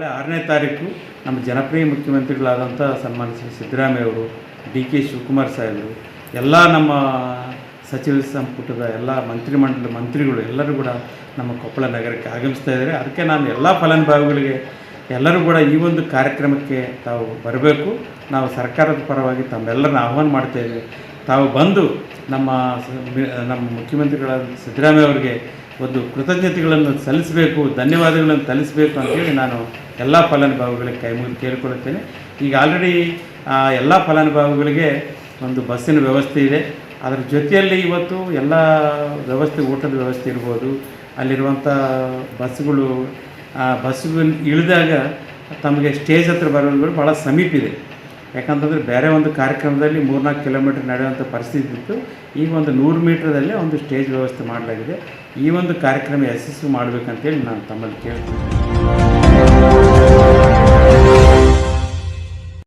ಹನ್ನೆರಡನೇ ತಾರೀಕು ನಮ್ಮ ಜನಪ್ರಿಯ ಮುಖ್ಯಮಂತ್ರಿಗಳಾದಂಥ ಸನ್ಮಾನ್ಯ ಶ್ರೀ ಸಿದ್ದರಾಮಯ್ಯ ಅವರು, ಡಿ ಕೆ ಶಿವಕುಮಾರ್ ಸಾಹೇಬರು, ಎಲ್ಲ ನಮ್ಮ ಸಚಿವ ಸಂಪುಟದ ಎಲ್ಲ ಮಂತ್ರಿಮಂಡಲ ಮಂತ್ರಿಗಳು ಎಲ್ಲರೂ ಕೂಡ ನಮ್ಮ ಕೊಪ್ಪಳ ನಗರಕ್ಕೆ ಆಗಮಿಸ್ತಾ ಇದ್ದಾರೆ. ಅದಕ್ಕೆ ನಾನು ಎಲ್ಲ ಫಲಾನುಭವಿಗಳಿಗೆ ಎಲ್ಲರೂ ಕೂಡ ಈ ಒಂದು ಕಾರ್ಯಕ್ರಮಕ್ಕೆ ತಾವು ಬರಬೇಕು. ನಾವು ಸರ್ಕಾರದ ಪರವಾಗಿ ತಮ್ಮೆಲ್ಲರನ್ನ ಆಹ್ವಾನ ಮಾಡ್ತಾ ತಾವು ಬಂದು ನಮ್ಮ ನಮ್ಮ ಮುಖ್ಯಮಂತ್ರಿಗಳಾದ ಸಿದ್ದರಾಮಯ್ಯ ಅವರಿಗೆ ಒಂದು ಕೃತಜ್ಞತೆಗಳನ್ನು ಸಲ್ಲಿಸಬೇಕು, ಧನ್ಯವಾದಗಳನ್ನು ಸಲ್ಲಿಸಬೇಕು ಅಂತೇಳಿ ನಾನು ಎಲ್ಲ ಫಲಾನುಭವಿಗಳಿಗೆ ಕೈ ಮುಗಿದು ಕೇಳಿಕೊಳ್ಳುತ್ತೇನೆ. ಈಗ ಆಲ್ರೆಡಿ ಎಲ್ಲ ಫಲಾನುಭವಿಗಳಿಗೆ ಒಂದು ಬಸ್ಸಿನ ವ್ಯವಸ್ಥೆ ಇದೆ. ಅದರ ಜೊತೆಯಲ್ಲಿ ಇವತ್ತು ಎಲ್ಲ ವ್ಯವಸ್ಥೆ, ಊಟದ ವ್ಯವಸ್ಥೆ ಇರ್ಬೋದು. ಅಲ್ಲಿರುವಂಥ ಬಸ್ಗಳು ಆ, ಬಸ್ಸುಗಳು ಇಳಿದಾಗ ತಮಗೆ ಸ್ಟೇಜ್ ಹತ್ರ ಬರೋದು ಭಾಳ ಸಮೀಪ ಇದೆ. ಯಾಕಂತಂದರೆ ಬೇರೆ ಒಂದು ಕಾರ್ಯಕ್ರಮದಲ್ಲಿ ಮೂರ್ನಾಲ್ಕು ಕಿಲೋಮೀಟ್ರ್ ನಡೆಯುವಂಥ ಪರಿಸ್ಥಿತಿ ಇತ್ತು. ಈ ಒಂದು ನೂರು ಮೀಟ್ರದಲ್ಲೇ ಒಂದು ಸ್ಟೇಜ್ ವ್ಯವಸ್ಥೆ ಮಾಡಲಾಗಿದೆ. ಈ ಒಂದು ಕಾರ್ಯಕ್ರಮ ಯಶಸ್ವಿ ಮಾಡಬೇಕಂತೇಳಿ ನಾನು ತಮ್ಮಲ್ಲಿ ಕೇಳ್ತೀನಿ.